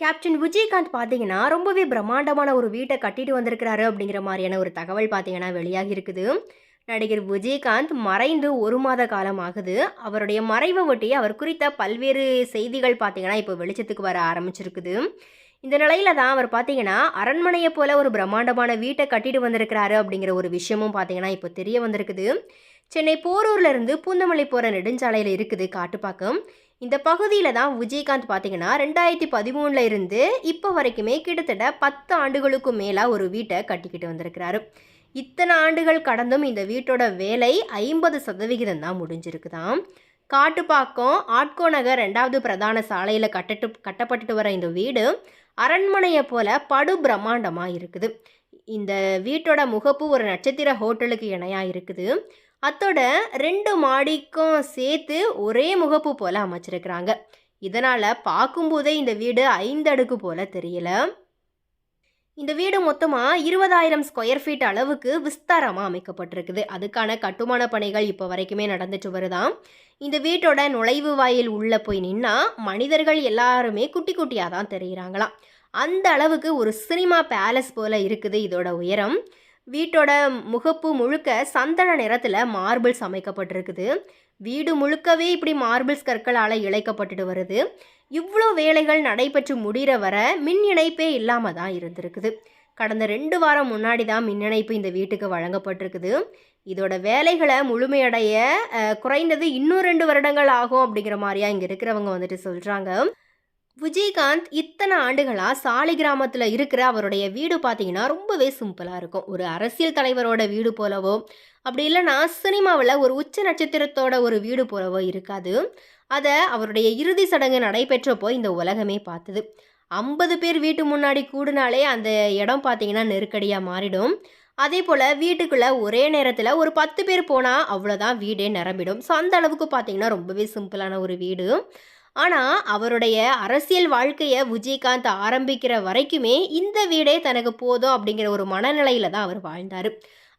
Captain Vijayakanth பார்த்தீங்கன்னா ரொம்பவே பிரம்மாண்டமான ஒரு வீட்டை கட்டிட்டு வந்திருக்கிறாரு அப்படிங்கிற மாதிரியான ஒரு தகவல் பார்த்தீங்கன்னா வெளியாகி இருக்குது. நடிகர் விஜயகாந்த் மறைந்து ஒரு மாத காலம் ஆகுது. அவருடைய மறைவை ஒட்டி அவர் குறித்த பல்வேறு செய்திகள் பார்த்தீங்கன்னா இப்போ வெளிச்சத்துக்கு வர ஆரம்பிச்சிருக்குது. இந்த நிலையில தான் அவர் பார்த்தீங்கன்னா அரண்மனையை போல ஒரு பிரம்மாண்டமான வீட்டை கட்டிட்டு வந்திருக்கிறாரு அப்படிங்கிற ஒரு விஷயமும் பார்த்தீங்கன்னா இப்போ தெரிய வந்திருக்குது. சென்னை போரூர்ல இருந்து பூந்தமல்லி போகிற நெடுஞ்சாலையில் இருக்குது காட்டுப்பாக்கம். இந்த பகுதியில் தான் விஜயகாந்த் பார்த்தீங்கன்னா ரெண்டாயிரத்தி பதிமூணில் இருந்து இப்போ வரைக்குமே கிட்டத்தட்ட பத்து ஆண்டுகளுக்கும் மேலாக ஒரு வீட்டை கட்டிக்கிட்டு வந்திருக்கிறாரு. இத்தனை ஆண்டுகள் கடந்தும் இந்த வீட்டோட வேலை ஐம்பது சதவிகிதம் தான் முடிஞ்சிருக்குதாம். காட்டுப்பாக்கம் ஆட்கோ நகர் ரெண்டாவது பிரதான சாலையில் கட்டட்டு கட்டப்பட்டுட்டு வர இந்த வீடு அரண்மனையை போல படு பிரம்மாண்டமாக இருக்குது. இந்த வீட்டோட முகப்பு ஒரு நட்சத்திர ஹோட்டலுக்கு இணையாக இருக்குது. அத்தோட ரெண்டு மாடிக்கும் சேர்த்து ஒரே முகப்பு போல் அமைச்சிருக்கிறாங்க. இதனால் பார்க்கும்போதே இந்த வீடு ஐந்து அடுக்கு போல் தெரியல. இந்த வீடு மொத்தமாக இருபதாயிரம் ஸ்கொயர் ஃபீட் அளவுக்கு விஸ்தாரமாக அமைக்கப்பட்டிருக்குது. அதுக்கான கட்டுமான பணிகள் இப்போ வரைக்குமே நடந்துட்டு வருதான் இந்த வீட்டோட நுழைவு வாயில் உள்ளே போய் நின்னா மனிதர்கள் எல்லாருமே குட்டி குட்டியாக தான் தெரிகிறாங்களாம் அந்த அளவுக்கு ஒரு சினிமா பேலஸ் போல் இருக்குது இதோட உயரம். வீட்டோட முகப்பு முழுக்க சந்தன நிறத்தில் மார்பிள்ஸ் அமைக்கப்பட்டிருக்குது வீடு முழுக்கவே இப்படி மார்பிள்ஸ் கற்களால் இழைக்கப்பட்டுட்டு வருது. இவ்வளோ வேலைகள் நடைபெற்று முடிகிற வர மின் இணைப்பே இல்லாமல் தான் இருந்திருக்குது. கடந்த ரெண்டு வாரம் முன்னாடி தான் மின் இணைப்பு இந்த வீட்டுக்கு வழங்கப்பட்டிருக்குது. இதோட வேலைகளை முழுமையடைய குறைந்தது இன்னும் ரெண்டு வருடங்கள் ஆகும் அப்படிங்கிற மாதிரியா இங்கே இருக்கிறவங்க வந்துட்டு சொல்கிறாங்க விஜயகாந்த் இத்தனை ஆண்டுகளாக சாலை கிராமத்தில் இருக்கிற அவருடைய வீடு பார்த்தீங்கன்னா ரொம்பவே சிம்பிளாக இருக்கும். ஒரு அரசியல் தலைவரோட வீடு போலவோ அப்படி இல்லைன்னா சினிமாவில் ஒரு உச்ச நட்சத்திரத்தோட ஒரு வீடு போலவோ இருக்காது. அதை அவருடைய இறுதி சடங்கு நடைபெற்றப்போ இந்த உலகமே பார்த்தது ஐம்பது பேர் வீட்டு முன்னாடி கூடுனாலே அந்த இடம் பார்த்தீங்கன்னா நெருக்கடியாக மாறிடும். அதே போல் வீட்டுக்குள்ளே ஒரே நேரத்தில் ஒரு பத்து பேர் போனால் அவ்வளோதான் வீடே நிரம்பிடும். ஸோ அந்த அளவுக்கு பார்த்தீங்கன்னா ரொம்பவே சிம்பிளான ஒரு வீடு. ஆனால் அவருடைய அரசியல் வாழ்க்கையை விஜயகாந்த் ஆரம்பிக்கிற வரைக்குமே இந்த வீடே தனக்கு போதும் அப்படிங்கிற ஒரு மனநிலையில் தான் அவர் வாழ்ந்தார்.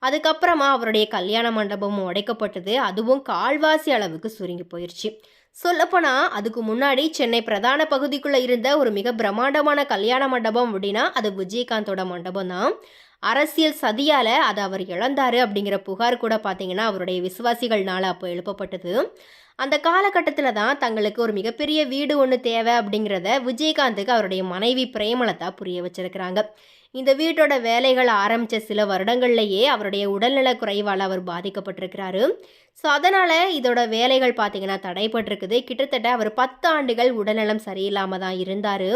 அதுக்கப்புறமா அவருடைய கல்யாண மண்டபமும் உடைக்கப்பட்டது. அதுவும் கால்வாசி அளவுக்கு சுருங்கி போயிடுச்சு சொல்லப்போனால் அதுக்கு முன்னாடி சென்னை பிரதான பகுதிக்குள்ளே இருந்த ஒரு மிக பிரம்மாண்டமான கல்யாண மண்டபம் அப்படின்னா அது விஜயகாந்தோட மண்டபம் தான். அரசியல் சதியால் அதை அவர் இழந்தார் அப்படிங்கிற புகார் கூட பார்த்தீங்கன்னா அவருடைய விசுவாசிகள்னால அப்போ எழுப்பப்பட்டது. அந்த காலகட்டத்தில் தான் தங்களுக்கு ஒரு மிகப்பெரிய வீடு ஒன்று தேவை அப்படிங்கிறத விஜயகாந்துக்கு அவருடைய மனைவி பிரேமலதா புரிய வச்சிருக்கிறாங்க. இந்த வீட்டோட வேலைகள் ஆரம்பித்த சில வருடங்கள்லேயே அவருடைய உடல்நல குறைவால் அவர் பாதிக்கப்பட்டிருக்கிறாரு. ஸோ அதனால் இதோட வேலைகள் பார்த்திங்கன்னா தடைப்பட்டிருக்குது கிட்டத்தட்ட அவர் பத்து ஆண்டுகள் உடல்நலம் சரியில்லாமல் தான் இருந்தார்.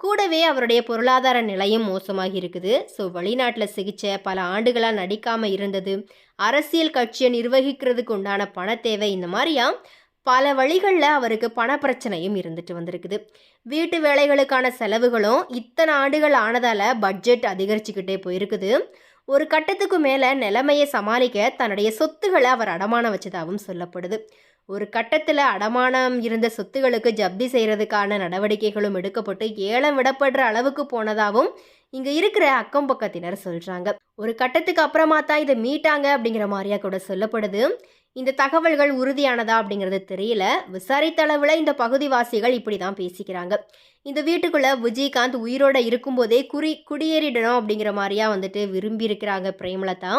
கூடவே அவருடைய பொருளாதார நிலையும் மோசமாகி இருக்குது. ஸோ வெளிநாட்டில் சிகிச்சை பல ஆண்டுகளாக நடிக்காமல் இருந்தது. அரசியல் கட்சியை நிர்வகிக்கிறதுக்கு உண்டான பண தேவை இந்த மாதிரியா? பல வழிகளில் அவருக்கு பண பிரச்சனையும் இருந்துட்டு வந்திருக்குது. வீட்டு வேலைகளுக்கான செலவுகளும் இத்தனை ஆண்டுகள் ஆனதால் பட்ஜெட் அதிகரிச்சுக்கிட்டே போயிருக்குது. ஒரு கட்டத்துக்கு மேலே நிலைமையை சமாளிக்க தன்னுடைய சொத்துக்களை அவர் அடமானம் வச்சதாகவும் சொல்லப்படுது. ஒரு கட்டத்தில் அடமானம் இருந்த சொத்துகளுக்கு ஜப்தி செய்கிறதுக்கான நடவடிக்கைகளும் எடுக்கப்பட்டு ஏலம் விடப்படுற அளவுக்கு போனதாகவும் இங்கே இருக்கிற அக்கம் பக்கத்தினர் சொல்கிறாங்க ஒரு கட்டத்துக்கு அப்புறமா தான் இதை மீட்டாங்க அப்படிங்கிற மாதிரியா கூட சொல்லப்படுது. இந்த தகவல்கள் உறுதியானதா அப்படிங்கிறது தெரியல. விசாரித்தளவில் இந்த பகுதிவாசிகள் இப்படி தான் பேசிக்கிறாங்க. இந்த வீட்டுக்குள்ளே விஜயகாந்த் உயிரோட இருக்கும்போதே குறி குடியேறிடணும் அப்படிங்கிற மாதிரியா வந்துட்டு விரும்பி இருக்கிறாங்க பிரேமலதா.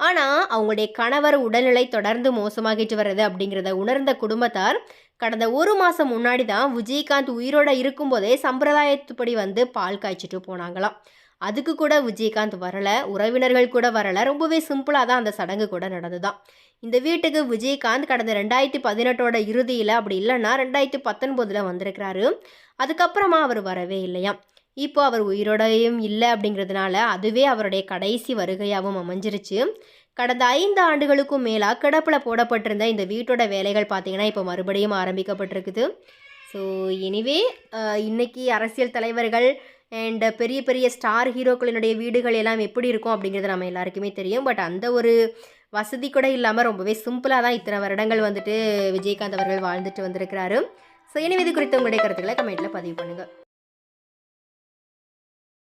ஆனால் அவங்களுடைய கணவர் உடல்நிலை தொடர்ந்து மோசமாகிட்டு வர்றது அப்படிங்கிறத உணர்ந்த குடும்பத்தார் கடந்த ஒரு மாதம் முன்னாடி தான் விஜயகாந்த் உயிரோட இருக்கும்போதே சம்பிரதாயத்துப்படி வந்து பால் காய்ச்சிட்டு போனாங்களாம். அதுக்கு கூட விஜயகாந்த் வரலை உறவினர்கள் கூட வரலை ரொம்பவே சிம்பிளாக தான் அந்த சடங்கு கூட நடந்துதான் இந்த வீட்டுக்கு விஜயகாந்த் கடந்த ரெண்டாயிரத்தி பதினெட்டோட இறுதியில் அப்படி இல்லைன்னா ரெண்டாயிரத்தி பத்தொன்பதில் வந்திருக்கிறாரு. அதுக்கப்புறமா அவர் வரவே இல்லையா இப்போ அவர் உயிரோடையும் இல்லை அப்படிங்கிறதுனால அதுவே அவருடைய கடைசி வருகையாகவும் அமைஞ்சிருச்சு. கடந்த ஐந்து ஆண்டுகளுக்கும் மேலாக கிடப்பில் போடப்பட்டிருந்த இந்த வீட்டோட வேலைகள் பார்த்திங்கன்னா இப்போ மறுபடியும் ஆரம்பிக்கப்பட்டிருக்குது. ஸோ எனிவே இன்றைக்கி அரசியல் தலைவர்கள் அண்ட் பெரிய பெரிய ஸ்டார் ஹீரோக்களினுடைய வீடுகள் எல்லாம் எப்படி இருக்கும் அப்படிங்கிறது நம்ம எல்லாருக்குமே தெரியும். பட் அந்த ஒரு வசதி கூட இல்லாமல் ரொம்பவே சிம்பிளாக தான் இத்தனை வருடங்கள் வந்துட்டு விஜயகாந்த் அவர்கள் வாழ்ந்துட்டு வந்திருக்கிறாரு. ஸோ எனவே இது குறித்த உங்களுடைய கருத்துக்களை கமெண்ட்டில் பதிவு பண்ணுங்கள்